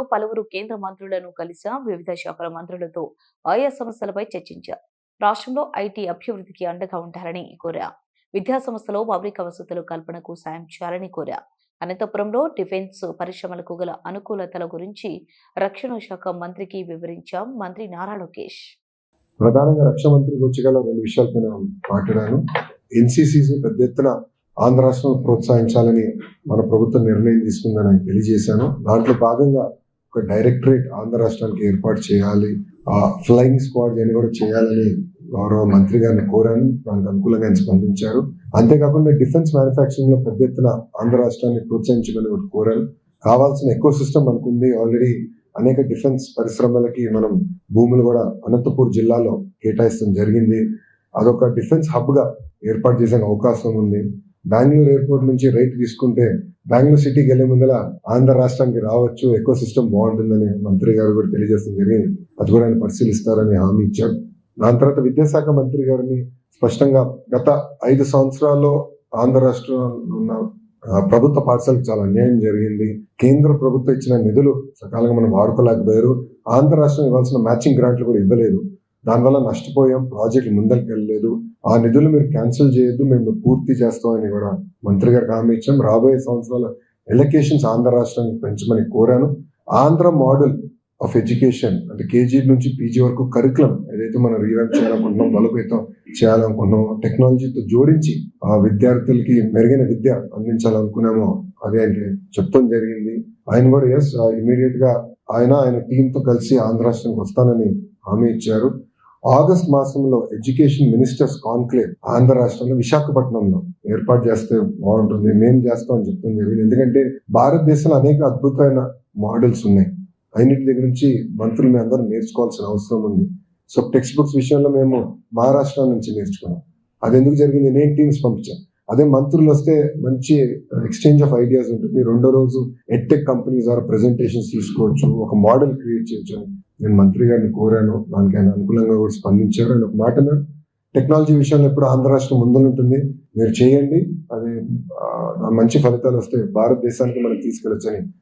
రాష్ట్రంలో పలువురు కేంద్ర మంత్రులను కలిసా వివిధ శాఖల మంత్రులతో ఆయా సమస్యలపై చర్చించారు. రాష్ట్రంలో ఐటీ అభివృద్ధికి అండగా ఉండాలని కోరా విద్యా సంస్థలో మౌలిక వసతులు కల్పనకు సాయం చేయాలని కోరా అనంతపురంలో డిఫెన్స్ పరిశ్రమలకు గల అనుకూలతల గురించి రక్షణ శాఖ మంత్రికి వివరించాం మంత్రి నారా లోకేష్. ప్రధానంగా రక్షణ మంత్రికి వచ్చి గల రెండు విషయాలపైన మాట్లాడాను. ఎన్సీసీని పెద్ద ఎత్తున ఆంధ్ర రాష్ట్రం ప్రోత్సహించాలని మన ప్రభుత్వం నిర్ణయం తీసుకుందని ఆయన తెలియజేశాను. దాంట్లో భాగంగా ఒక డైరెక్టరేట్ ఆంధ్ర రాష్ట్రానికి ఏర్పాటు చేయాలి. ఆ ఫ్లయింగ్ స్క్వాడ్ అని కూడా చేయాలని గౌరవ మంత్రి గారిని కోరాను. దానికి అనుకూలంగా ఆయన స్పందించారు. అంతేకాకుండా డిఫెన్స్ మ్యానుఫ్యాక్చరింగ్లో పెద్ద ఎత్తున ఆంధ్ర రాష్ట్రాన్ని ప్రోత్సహించమని కూడా కోరాను. కావాల్సిన ఎక్కువ సిస్టమ్ అనుకుంది ఆల్రెడీ అనేక డిఫెన్స్ పరిశ్రమలకి మనం భూములు కూడా అనంతపూర్ జిల్లాలో కేటాయిస్తాం జరిగింది. అదొక డిఫెన్స్ హబ్గా ఏర్పాటు చేసే అవకాశం ఉంది. బెంగళూరు ఎయిర్పోర్ట్ నుంచి రైట్ తీసుకుంటే బెంగళూరు సిటీకి వెళ్ళే ముందర ఆంధ్ర రాష్ట్రానికి రావచ్చు ఎక్కువ సిస్టమ్ బాగుంటుందని మంత్రి గారు కూడా తెలియజేస్తుంది. జరిగింది అది కూడా ఆయన పరిశీలిస్తారని హామీ ఇచ్చారు దాని తర్వాత విద్యాశాఖ మంత్రి గారిని స్పష్టంగా గత ఐదు సంవత్సరాల్లో ఆంధ్ర రాష్ట్రంలో ఉన్న ప్రభుత్వ పాఠశాలకు చాలా అన్యాయం జరిగింది. కేంద్ర ప్రభుత్వం ఇచ్చిన నిధులు సకాలంగా మనం వాడుకోలేకపోయారు. ఆంధ్ర రాష్ట్రం ఇవ్వాల్సిన మ్యాచింగ్ గ్రాంట్లు కూడా ఇవ్వలేదు. దానివల్ల నష్టపోయాం ప్రాజెక్టులు ముందరికి వెళ్ళలేదు ఆ నిధులు మీరు క్యాన్సిల్ చేయొద్దు మేము పూర్తి చేస్తామని కూడా మంత్రి గారికి హామీ ఇచ్చాం. రాబోయే సంవత్సరాల ఎలకేషన్స్ ఆంధ్ర రాష్ట్రానికి పెంచమని కోరాను. ఆంధ్ర మోడల్ ఆఫ్ ఎడ్యుకేషన్ అంటే కేజీ నుంచి పీజీ వరకు కరికులం ఏదైతే మనం రీవైవ్ చేయాలనుకుంటున్నాం బలోపేతం చేయాలనుకుంటున్నాం టెక్నాలజీతో జోడించి ఆ విద్యార్థులకి మెరుగైన విద్య అందించాలనుకున్నామో అది ఆయనకి చెప్తాం జరిగింది. ఆయన కూడా ఎస్ ఇమీడియట్గా ఆయన ఆయన టీమ్తో కలిసి ఆంధ్ర రాష్ట్రానికి వస్తానని హామీ ఇచ్చారు. ఆగస్ట్ మాసంలో ఎడ్యుకేషన్ మినిస్టర్స్ కాన్క్లేవ్ ఆంధ్ర రాష్ట్రంలో విశాఖపట్నంలో ఏర్పాటు చేస్తే బాగుంటుంది మేము చేస్తామని అని జరిగింది. ఎందుకంటే భారతదేశంలో అనేక అద్భుతమైన మోడల్స్ ఉన్నాయి. అన్నింటి దగ్గర నుంచి మంత్రులు మేము అందరం నేర్చుకోవాల్సిన అవసరం ఉంది. సో టెక్స్ట్ బుక్స్ విషయంలో మేము మహారాష్ట్ర నుంచి నేర్చుకున్నాం. అది ఎందుకు జరిగింది? నేను టీమ్స్ పంపించాను. అదే మంత్రులు వస్తే మంచి ఎక్స్చేంజ్ ఆఫ్ ఐడియాస్ ఉంటుంది. రెండో రోజు ఎడ్టెక్ కంపెనీస్ ద్వారా ప్రెజెంటేషన్స్ తీసుకోవచ్చు ఒక మోడల్ క్రియేట్ చేయొచ్చు అని. నేను మంత్రి గారిని కోరాను. దానికి ఆయన అనుకూలంగా కూడా స్పందించారు. ఆయన ఒక మాట టెక్నాలజీ విషయంలో ఎప్పుడు ఆంధ్ర రాష్ట్రం ముందుంటుంది. మీరు చేయండి. అది ఆ, మంచి ఫలితాలు వస్తే భారతదేశానికి మనం తీసుకెళ్ళొచ్చని